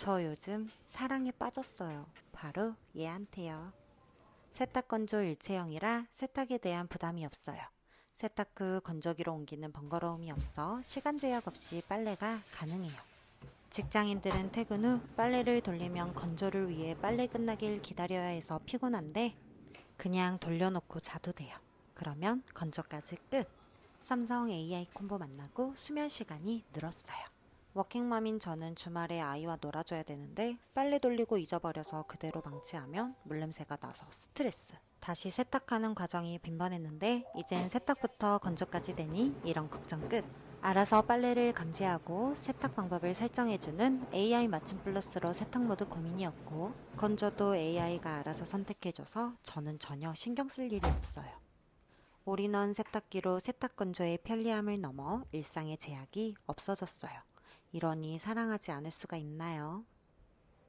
저 요즘 사랑에 빠졌어요. 바로 얘한테요. 세탁 건조 일체형이라 세탁에 대한 부담이 없어요. 세탁 후 건조기로 옮기는 번거로움이 없어 시간 제약 없이 빨래가 가능해요. 직장인들은 퇴근 후 빨래를 돌리면 건조를 위해 빨래 끝나길 기다려야 해서 피곤한데 그냥 돌려놓고 자도 돼요. 그러면 건조까지 끝. 삼성 AI 콤보 만나고 수면 시간이 늘었어요. 워킹맘인 저는 주말에 아이와 놀아줘야 되는데 빨래 돌리고 잊어버려서 그대로 방치하면 물냄새가 나서 스트레스. 다시 세탁하는 과정이 빈번했는데 이젠 세탁부터 건조까지 되니 이런 걱정 끝. 알아서 빨래를 감지하고 세탁 방법을 설정해주는 AI 맞춤 플러스로 세탁 모드 고민이었고 건조도 AI가 알아서 선택해줘서 저는 전혀 신경 쓸 일이 없어요. 올인원 세탁기로 세탁 건조의 편리함을 넘어 일상의 제약이 없어졌어요. 이러니 사랑하지 않을 수가 있나요?